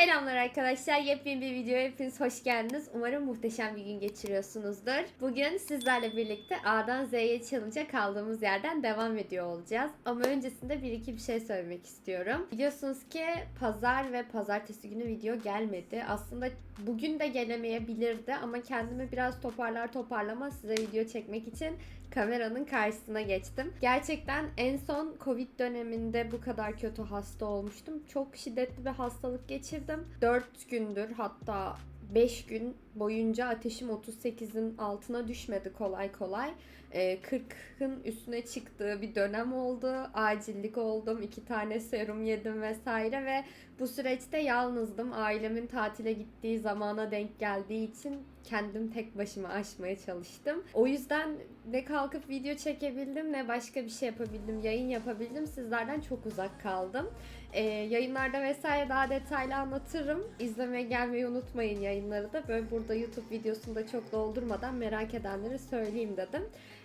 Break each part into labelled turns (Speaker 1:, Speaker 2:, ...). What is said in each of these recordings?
Speaker 1: Selamlar arkadaşlar. Yepyeni bir videoya hepiniz hoş geldiniz. Umarım muhteşem bir gün geçiriyorsunuzdur. Bugün sizlerle birlikte A'dan Z'ye challenge'a kaldığımız yerden devam ediyor olacağız. Ama öncesinde bir iki bir şey söylemek istiyorum. Biliyorsunuz ki pazar ve pazartesi günü video gelmedi. Aslında bugün de gelemeyebilirdi ama kendimi biraz toparlar toparlamaz size video çekmek için kameranın karşısına geçtim. Gerçekten en son Covid döneminde bu kadar kötü hasta olmuştum. Çok şiddetli bir hastalık geçirdim. 4 gündür hatta 5 gün boyunca ateşim 38'in altına düşmedi kolay kolay. Ee, 40'ın üstüne çıktığı bir dönem oldu. Acillik oldum. iki tane serum yedim vesaire ve bu süreçte yalnızdım. Ailemin tatile gittiği zamana denk geldiği için kendim tek başıma aşmaya çalıştım. O yüzden ne kalkıp video çekebildim ne başka bir şey yapabildim, yayın yapabildim. Sizlerden çok uzak kaldım. Ee, yayınlarda vesaire daha detaylı anlatırım. İzlemeye gelmeyi unutmayın yayınları da. Böyle burada YouTube videosunda çok doldurmadan merak edenlere söyleyeyim dedim.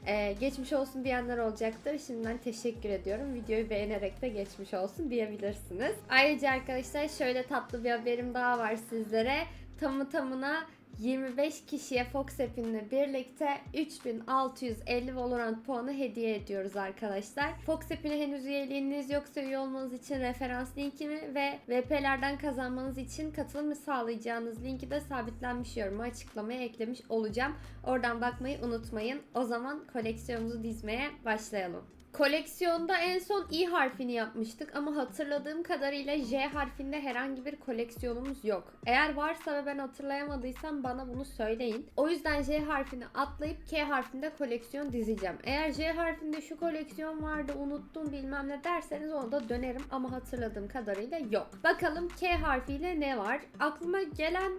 Speaker 1: Ee, geçmiş olsun diyenler olacaktır. Şimdiden teşekkür ediyorum. Videoyu beğenerek de geçmiş olsun diyebilirsiniz. Ayrıca arkadaşlar şöyle tatlı bir haberim daha var sizlere. Tamı tamına 25 kişiye Fox App'inle birlikte 3650 Valorant puanı hediye ediyoruz arkadaşlar. Fox App'ine henüz üyeliğiniz yoksa üye olmanız için referans linkimi ve VP'lerden kazanmanız için katılım sağlayacağınız linki de sabitlenmiş yoruma açıklamaya eklemiş olacağım. Oradan bakmayı unutmayın. O zaman koleksiyonumuzu dizmeye başlayalım. Koleksiyonda en son I harfini yapmıştık ama hatırladığım kadarıyla J harfinde herhangi bir koleksiyonumuz yok. Eğer varsa ve ben hatırlayamadıysam bana bunu söyleyin. O yüzden J harfini atlayıp K harfinde koleksiyon dizeceğim. Eğer J harfinde şu koleksiyon vardı unuttum bilmem ne derseniz ona da dönerim ama hatırladığım kadarıyla yok. Bakalım K harfiyle ne var? Aklıma gelen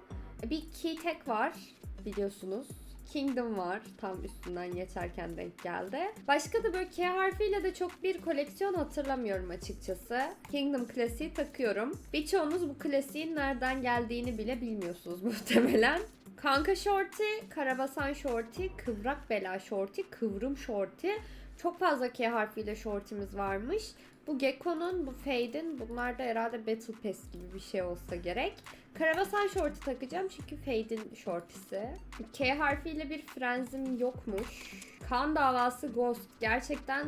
Speaker 1: bir key tag var biliyorsunuz. Kingdom var. Tam üstünden geçerken denk geldi. Başka da böyle K harfiyle de çok bir koleksiyon hatırlamıyorum açıkçası. Kingdom klasiği takıyorum. Birçoğunuz bu klasiğin nereden geldiğini bile bilmiyorsunuz muhtemelen. Kanka shorty, karabasan shorty, kıvrak bela shorty, kıvrım shorty. Çok fazla K harfiyle shortimiz varmış. Bu Gekko'nun, bu Fade'in bunlar da herhalde Battle Pass gibi bir şey olsa gerek. Karabasan şortu takacağım çünkü Fade'in şortisi. K harfiyle bir frenzim yokmuş. Kan davası Ghost. Gerçekten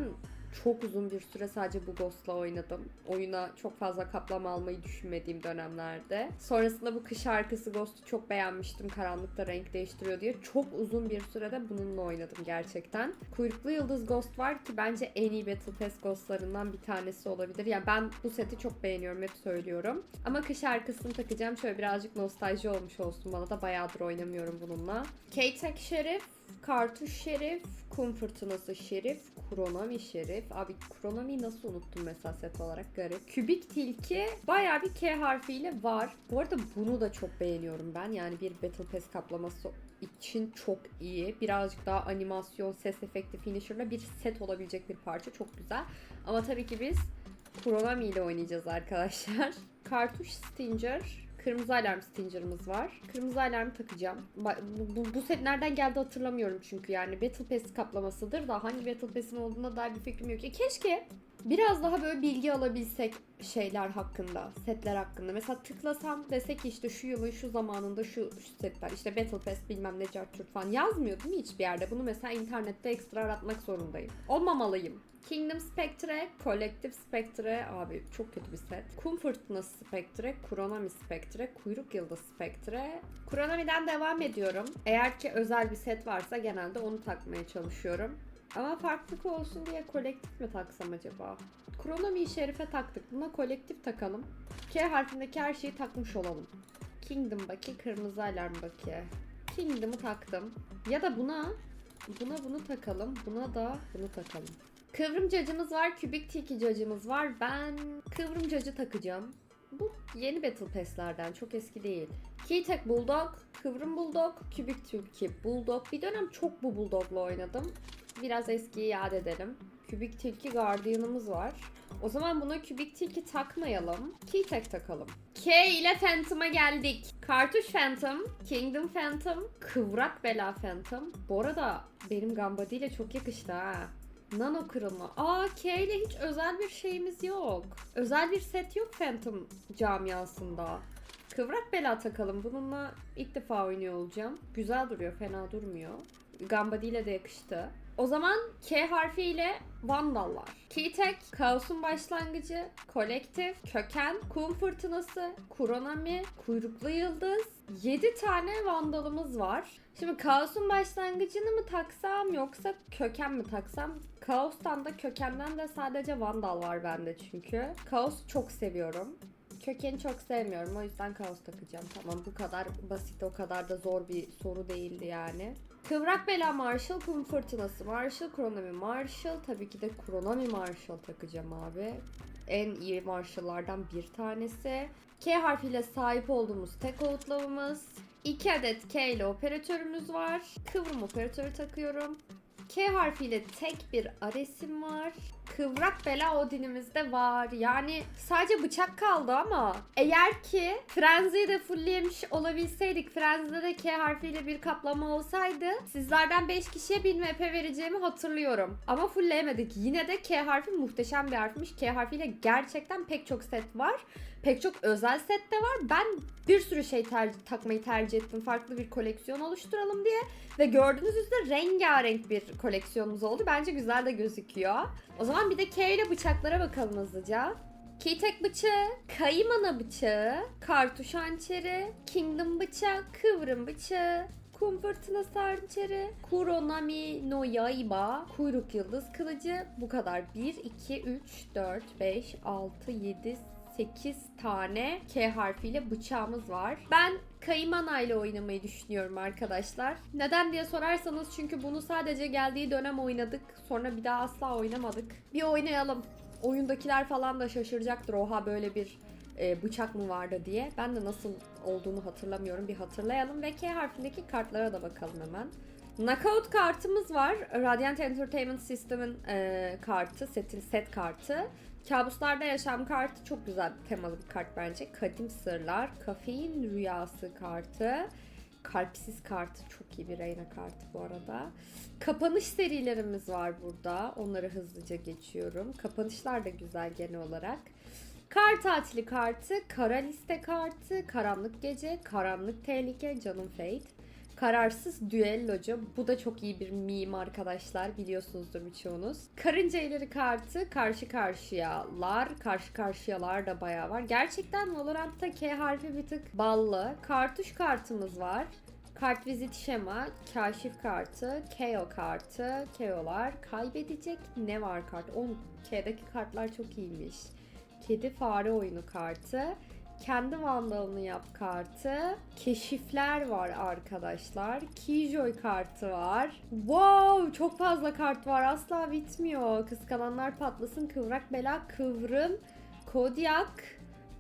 Speaker 1: çok uzun bir süre sadece bu Ghost'la oynadım. Oyuna çok fazla kaplama almayı düşünmediğim dönemlerde. Sonrasında bu kış şarkısı Ghost'u çok beğenmiştim. Karanlıkta renk değiştiriyor diye. Çok uzun bir sürede bununla oynadım gerçekten. Kuyruklu Yıldız Ghost var ki bence en iyi Battle Pass Ghost'larından bir tanesi olabilir. Yani ben bu seti çok beğeniyorum hep söylüyorum. Ama kış şarkısını takacağım. Şöyle birazcık nostalji olmuş olsun bana da bayağıdır oynamıyorum bununla. K-Tech Şerif, Kartuş Şerif, Kum Fırtınası Şerif, Kuronami Şerif. Abi Kuronami'yi nasıl unuttum mesela set olarak garip. Kübik Tilki bayağı bir K harfiyle var. Bu arada bunu da çok beğeniyorum ben. Yani bir Battle Pass kaplaması için çok iyi. Birazcık daha animasyon, ses efekti, finisher'la bir set olabilecek bir parça. Çok güzel. Ama tabii ki biz Kuronami ile oynayacağız arkadaşlar. Kartuş Stinger, Kırmızı alarm Stinger'ımız var. Kırmızı alarm takacağım. Bu, bu, bu set nereden geldi hatırlamıyorum çünkü yani Battle Pass kaplamasıdır da hangi Battle Pass'in olduğuna dair bir fikrim yok. E keşke biraz daha böyle bilgi alabilsek şeyler hakkında, setler hakkında. Mesela tıklasam desek işte şu yılın şu zamanında şu, şu setler işte Battle Pass bilmem ne cartçurt falan yazmıyor değil mi hiçbir yerde? Bunu mesela internette ekstra aratmak zorundayım. Olmamalıyım. Kingdom Spectre, Collective Spectre abi çok kötü bir set. Kum Spectre, Kuronami Spectre, Kuyruk Yıldız Spectre. Kuronami'den devam ediyorum. Eğer ki özel bir set varsa genelde onu takmaya çalışıyorum. Ama farklılık olsun diye kolektif mi taksam acaba? Kuronami'yi Şerif'e taktık. Buna kolektif takalım. K harfindeki her şeyi takmış olalım. Kingdom Baki, Kırmızı Alarm Baki. Kingdom'u taktım. Ya da buna Buna bunu takalım. Buna da bunu takalım. Kıvrım cacımız var. Kübik tilki cacımız var. Ben kıvrım cacı takacağım. Bu yeni Battle Pass'lerden. Çok eski değil. Keytek Bulldog, Kıvrım Bulldog, Kübik tilki Bulldog. Bir dönem çok bu Bulldog'la oynadım. Biraz eskiyi yad edelim. Kübik tilki Guardian'ımız var. O zaman buna kübik tilki takmayalım. Keytek takalım. K ile Phantom'a geldik. Kartuş Phantom, Kingdom Phantom, Kıvrak Bela Phantom. Bu arada benim Gambadi ile çok yakıştı ha. Nano kırılma. Aa K ile hiç özel bir şeyimiz yok. Özel bir set yok Phantom camiasında. Kıvrak bela takalım. Bununla ilk defa oynuyor olacağım. Güzel duruyor, fena durmuyor. Gambadi ile de yakıştı. O zaman K harfiyle Vandallar. Keytek, Kaos'un başlangıcı, Kolektif, Köken, Kum Fırtınası, Kuronami, Kuyruklu Yıldız. 7 tane Vandalımız var. Şimdi Kaos'un başlangıcını mı taksam yoksa Köken mi taksam? Kaos'tan da Köken'den de sadece Vandal var bende çünkü. Kaos'u çok seviyorum. Kökeni çok sevmiyorum o yüzden kaos takacağım. Tamam bu kadar basit o kadar da zor bir soru değildi yani. Kıvrak Bela Marshall, Kum Fırtınası Marshall, Kronomi Marshall. Tabii ki de Kronomi Marshall takacağım abi. En iyi Marshall'lardan bir tanesi. K harfiyle sahip olduğumuz tek outlavımız. 2 adet K ile operatörümüz var. Kıvrım operatörü takıyorum. K harfiyle tek bir aresim var. Kıvrak bela Odin'imiz de var. Yani sadece bıçak kaldı ama eğer ki Frenzy'yi de fulllemiş olabilseydik Frenzy'de de K harfiyle bir kaplama olsaydı sizlerden 5 kişiye 1000 VP vereceğimi hatırlıyorum. Ama fullleyemedik. Yine de K harfi muhteşem bir harfmiş. K harfiyle gerçekten pek çok set var. Pek çok özel set de var. Ben bir sürü şey ter- takmayı tercih ettim. Farklı bir koleksiyon oluşturalım diye. Ve gördüğünüz üzere rengarenk bir koleksiyonumuz oldu. Bence güzel de gözüküyor. O zaman bir de K ile bıçaklara bakalım hızlıca. Keytek bıçağı, Kayımana bıçağı, Kartuş hançeri, Kingdom bıçağı, Kıvrım bıçağı, Kum fırtınası hançeri, Kuronami no Yaiba, Kuyruk yıldız kılıcı. Bu kadar. 1, 2, 3, 4, 5, 6, 7, 8 tane K harfiyle bıçağımız var. Ben Kaymana ile oynamayı düşünüyorum arkadaşlar. Neden diye sorarsanız çünkü bunu sadece geldiği dönem oynadık. Sonra bir daha asla oynamadık. Bir oynayalım. Oyundakiler falan da şaşıracaktır. Oha böyle bir e, bıçak mı vardı diye. Ben de nasıl olduğunu hatırlamıyorum. Bir hatırlayalım ve K harfindeki kartlara da bakalım hemen. Knockout kartımız var. Radiant Entertainment System'in e, kartı, setin set kartı. Kabuslarda Yaşam kartı çok güzel bir temalı bir kart bence. Kadim Sırlar, Kafein Rüyası kartı. Kalpsiz kartı çok iyi bir Reyna kartı bu arada. Kapanış serilerimiz var burada. Onları hızlıca geçiyorum. Kapanışlar da güzel genel olarak. Kar tatili kartı, kara liste kartı, karanlık gece, karanlık tehlike, canım fate. Kararsız düellocu. Bu da çok iyi bir meme arkadaşlar. Biliyorsunuzdur birçoğunuz. Karınca ileri kartı karşı karşıyalar. Karşı karşıyalar da bayağı var. Gerçekten Valorant'ta K harfi bir tık ballı. Kartuş kartımız var. Kart vizit şema, kaşif kartı, KO kartı, KO'lar, kaybedecek ne var kart? 10 K'deki kartlar çok iyiymiş. Kedi fare oyunu kartı. Kendi vandalını yap kartı. Keşifler var arkadaşlar. Keyjoy kartı var. Wow çok fazla kart var. Asla bitmiyor. Kıskananlar patlasın. Kıvrak bela kıvrım. Kodyak.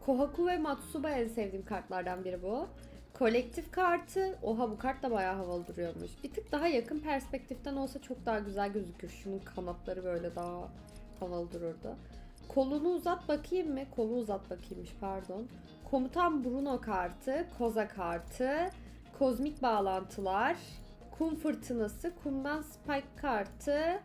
Speaker 1: Kohaku ve Matsuba en sevdiğim kartlardan biri bu. Kolektif kartı. Oha bu kart da bayağı havalı duruyormuş. Bir tık daha yakın perspektiften olsa çok daha güzel gözükür. Şunun kanatları böyle daha havalı dururdu. Kolunu uzat bakayım mı? Kolu uzat bakayımmış pardon. Komutan Bruno kartı, Koza kartı, kozmik bağlantılar, kum fırtınası, kumdan spike kartı,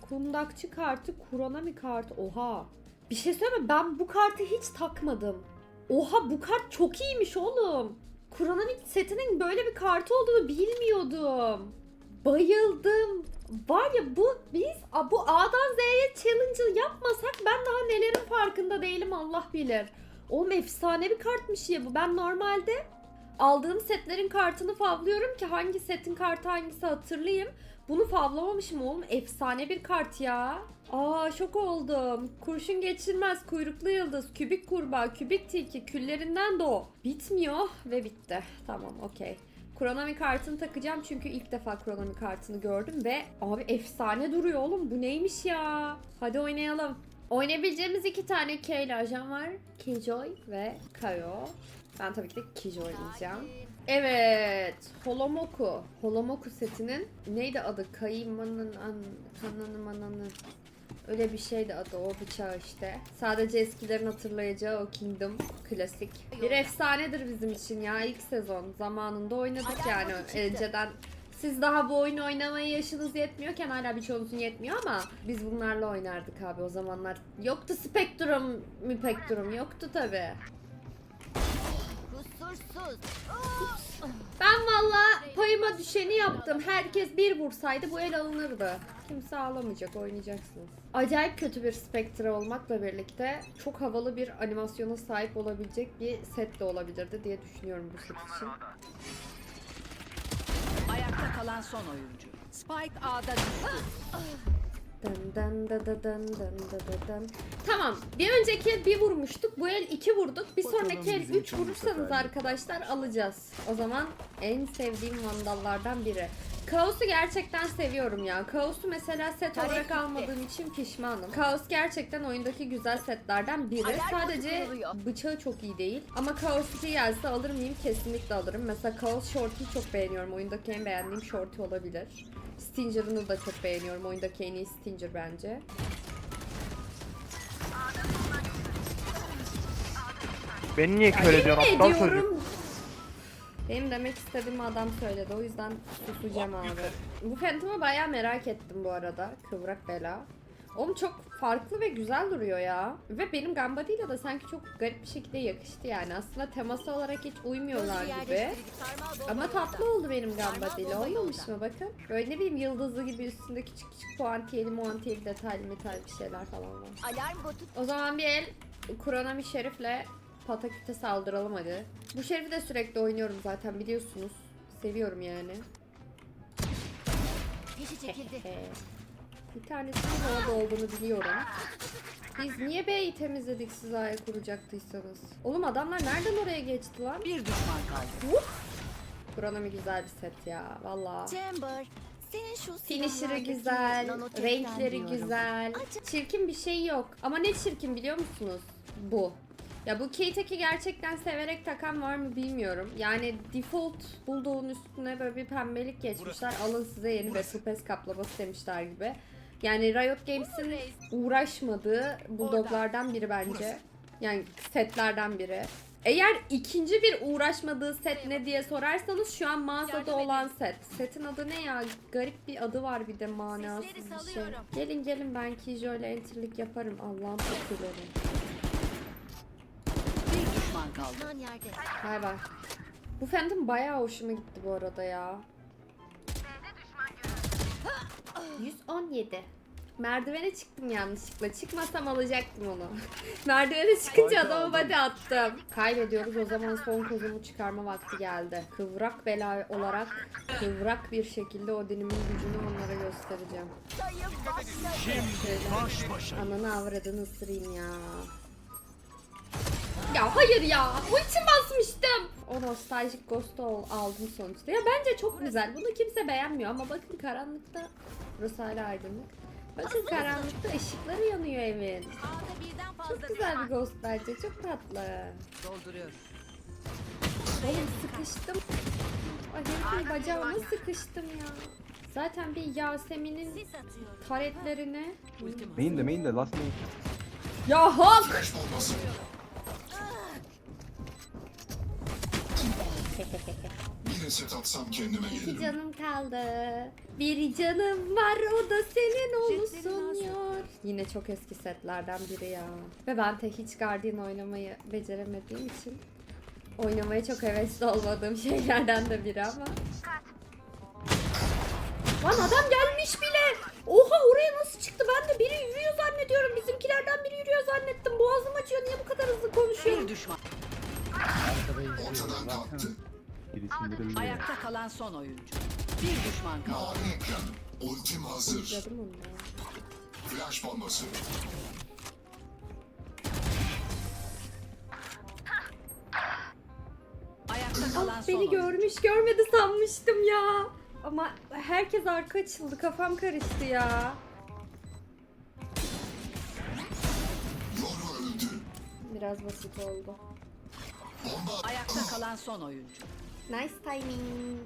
Speaker 1: kundakçı kartı, kuronami kartı. Oha. Bir şey söyleyeyim mi? Ben bu kartı hiç takmadım. Oha bu kart çok iyiymiş oğlum. Kuronami setinin böyle bir kartı olduğunu bilmiyordum. Bayıldım. Var ya bu biz bu A'dan Z'ye challenge'ı yapmasak ben daha nelerin farkında değilim Allah bilir. Oğlum efsane bir kartmış ya bu. Ben normalde aldığım setlerin kartını favlıyorum ki hangi setin kartı hangisi hatırlayayım. Bunu favlamamışım oğlum. Efsane bir kart ya. Aa şok oldum. Kurşun geçirmez, kuyruklu yıldız, kübik kurbağa, kübik tilki, küllerinden doğ. Bitmiyor ve bitti. Tamam okey. Kronomi kartını takacağım çünkü ilk defa kronomi kartını gördüm ve abi efsane duruyor oğlum. Bu neymiş ya? Hadi oynayalım. Oynayabileceğimiz iki tane K ajan var. Killjoy ve Kayo. Ben tabii ki de Killjoy oynayacağım. Evet, Holomoku. Holomoku setinin neydi adı? Kayımanın an, kananı mananı. Öyle bir şeydi adı o bıçağı işte. Sadece eskilerin hatırlayacağı o Kingdom klasik. Bir efsanedir bizim için ya ilk sezon. Zamanında oynadık yani önceden. Siz daha bu oyunu oynamaya yaşınız yetmiyorken hala birçoğunuzun yetmiyor ama biz bunlarla oynardık abi o zamanlar. Yoktu Spectrum, Müpectrum yoktu tabi. Ben valla payıma düşeni yaptım. Herkes bir vursaydı bu el alınırdı. Kimse ağlamayacak, oynayacaksınız. Acayip kötü bir Spectre olmakla birlikte çok havalı bir animasyona sahip olabilecek bir set de olabilirdi diye düşünüyorum bu set için.
Speaker 2: Ayakta kalan son oyuncu. Spike A'da düştü.
Speaker 1: Dın dın dı dı dın dın dı dı dın. Tamam. Bir önceki el bir vurmuştuk. Bu el iki vurduk. Bir
Speaker 3: Bakalım
Speaker 1: sonraki el
Speaker 3: bizim
Speaker 1: üç
Speaker 3: için bu
Speaker 1: vurursanız
Speaker 3: sefer
Speaker 1: arkadaşlar alacağız. O zaman en sevdiğim vandallardan biri. Kaos'u gerçekten seviyorum ya. Kaos'u mesela set
Speaker 2: Tarek
Speaker 1: olarak
Speaker 2: gitti.
Speaker 1: almadığım için pişmanım. Kaos gerçekten oyundaki güzel setlerden biri.
Speaker 2: Alarm
Speaker 1: Sadece bıçağı çok iyi değil. Ama Kaos 2 gelse alır mıyım? Kesinlikle alırım. Mesela Kaos Shorty'yi çok beğeniyorum. Oyundaki en beğendiğim Shorty olabilir. Stinger'ını da çok beğeniyorum. Oyundaki en iyi Stinger bence.
Speaker 4: Beni niye kör ediyorsun aptal çocuk?
Speaker 1: diyorum? Benim demek istediğimi adam söyledi. O yüzden susacağım abi. Bu Phantom'ı bayağı merak ettim bu arada. Kıvrak bela. Oğlum çok farklı ve güzel duruyor ya. Ve benim Gambadi'yle de sanki çok garip bir şekilde yakıştı yani. Aslında teması olarak hiç uymuyorlar gibi. Ama tatlı oldu benim Gambadi'yle. Olmamış mı bakın. Böyle ne bileyim yıldızlı gibi üstünde küçük küçük puantiyeli muantiyeli detaylı metal bir şeyler falan var.
Speaker 2: Alarm botu
Speaker 1: O zaman bir el Kuronami Şerif'le Pataküt'e saldıralım hadi. Bu Şerif'i de sürekli oynuyorum zaten biliyorsunuz. Seviyorum yani. bir tanesinin havada olduğunu biliyorum. Biz niye B'yi temizledik siz A'ya kuracaktıysanız? Oğlum adamlar nereden oraya geçti lan?
Speaker 2: Bir düşman kaldı.
Speaker 1: Kuronami güzel bir set ya valla.
Speaker 5: Chamber, senin şu
Speaker 1: Finisher'ı güzel, renkleri
Speaker 5: diyorum.
Speaker 1: güzel. Çirkin bir şey yok. Ama ne çirkin biliyor musunuz? Bu. Ya bu K-Tech'i gerçekten severek takan var mı bilmiyorum. Yani default bulduğun üstüne böyle bir pembelik geçmişler. Alın size yeni Battle kaplaması demişler gibi. Yani Riot Games'in uğraşmadığı bulldoglardan biri bence. Yani setlerden biri. Eğer ikinci bir uğraşmadığı set ne diye sorarsanız şu an mağazada olan set. Setin adı ne ya? Garip bir adı var bir de manasız bir şey. Gelin gelin ben Kijo ile enterlik yaparım. Allah'ım fakirlerim.
Speaker 2: Düşman kaldı.
Speaker 5: Yerde.
Speaker 1: Bay bay. Bu Phantom bayağı hoşuma gitti bu arada ya. 117. Merdivene çıktım yanlışlıkla. Çıkmasam alacaktım onu. Merdivene çıkınca adamı body attım. Kaybediyoruz o zaman son kozumu çıkarma vakti geldi. Kıvrak bela olarak kıvrak bir şekilde Odin'imin gücünü onlara göstereceğim. Şöyle. Ananı avradını ısırayım ya. Ya hayır ya. Ultim basmıştım. O nostaljik Ghost'u al- aldım sonuçta. Ya bence çok güzel. Bunu kimse beğenmiyor ama bakın karanlıkta burası hala aydınlık. Bakın karanlıkta ışıkları yanıyor evin. Çok güzel bir ghost bence. Çok tatlı.
Speaker 2: Dolduruyor.
Speaker 1: Oğlum sıkıştım. Ay herifin bacağına sıkıştım ya. Zaten bir Yasemin'in taretlerine.
Speaker 3: Main de main de last main.
Speaker 1: Ya hak!
Speaker 6: Bir set atsam kendime
Speaker 1: İki
Speaker 6: gelirim.
Speaker 1: canım kaldı. Bir canım var o da senin olsun yor. Yine çok eski setlerden biri ya. Ve ben tek hiç Guardian oynamayı beceremediğim için oynamaya çok hevesli olmadığım şeylerden de biri ama. Lan adam gelmiş bile. Oha oraya nasıl çıktı? Ben de biri yürüyor zannediyorum. Bizimkilerden biri yürüyor zannettim. Boğazım acıyor. Niye bu kadar hızlı konuşuyorum?
Speaker 6: Ortadan kalktı.
Speaker 3: Birisi indirildi.
Speaker 2: Ayakta kalan son oyuncu. Bir düşman kaldı.
Speaker 6: Ekran. Ultim hazır.
Speaker 1: Canım onu ya.
Speaker 6: Flash bombası.
Speaker 2: Ayakta kalan
Speaker 1: Ah
Speaker 2: son
Speaker 1: beni
Speaker 2: oyuncu.
Speaker 1: görmüş görmedi sanmıştım ya. Ama herkes arka açıldı kafam karıştı ya.
Speaker 6: Yoru öldü.
Speaker 1: Biraz basit oldu.
Speaker 6: Bomba.
Speaker 2: Ayakta kalan son oyuncu.
Speaker 1: Nice timing.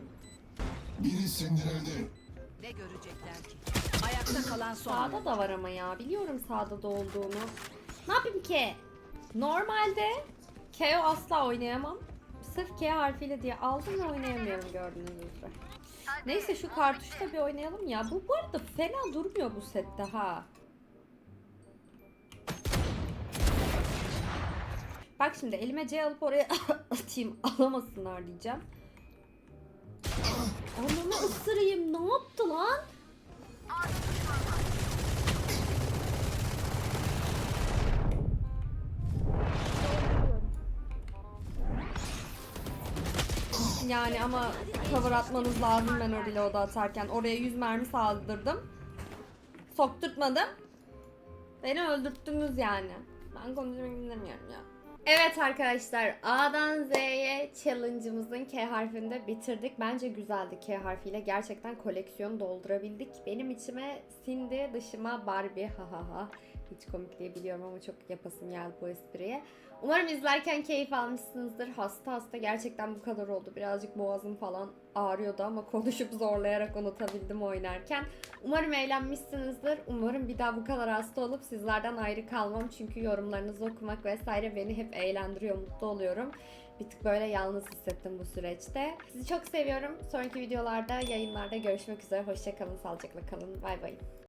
Speaker 6: Biri sindirildi.
Speaker 2: Ne görecekler ki? Ayakta kalan son
Speaker 1: Sağda da var ama ya. Biliyorum sağda da olduğunu. Ne yapayım ki? Normalde KO asla oynayamam. Sırf K harfiyle diye aldım ve oynayamıyorum gördüğünüz üzere. Neyse şu kartuşta bir oynayalım ya. Bu bu arada fena durmuyor bu sette ha. Bak şimdi elime C alıp oraya atayım alamasınlar diyeceğim. Anamı ısırayım ne yaptı lan? Yani ama cover atmanız lazım ben o reload'u atarken. Oraya 100 mermi saldırdım. Sokturtmadım. Beni öldürttünüz yani. Ben konuşmak istemiyorum ya. Evet arkadaşlar A'dan Z'ye challenge'ımızın K harfini de bitirdik. Bence güzeldi K harfiyle. Gerçekten koleksiyonu doldurabildik. Benim içime Cindy, dışıma Barbie. Ha ha ha. Hiç komik diye biliyorum ama çok yapasım geldi bu espriye. Umarım izlerken keyif almışsınızdır. Hasta hasta gerçekten bu kadar oldu. Birazcık boğazım falan ağrıyordu ama konuşup zorlayarak unutabildim oynarken. Umarım eğlenmişsinizdir. Umarım bir daha bu kadar hasta olup sizlerden ayrı kalmam. Çünkü yorumlarınızı okumak vesaire beni hep eğlendiriyor, mutlu oluyorum. Bir tık böyle yalnız hissettim bu süreçte. Sizi çok seviyorum. Sonraki videolarda, yayınlarda görüşmek üzere. Hoşçakalın, sağlıcakla kalın. Bay bay.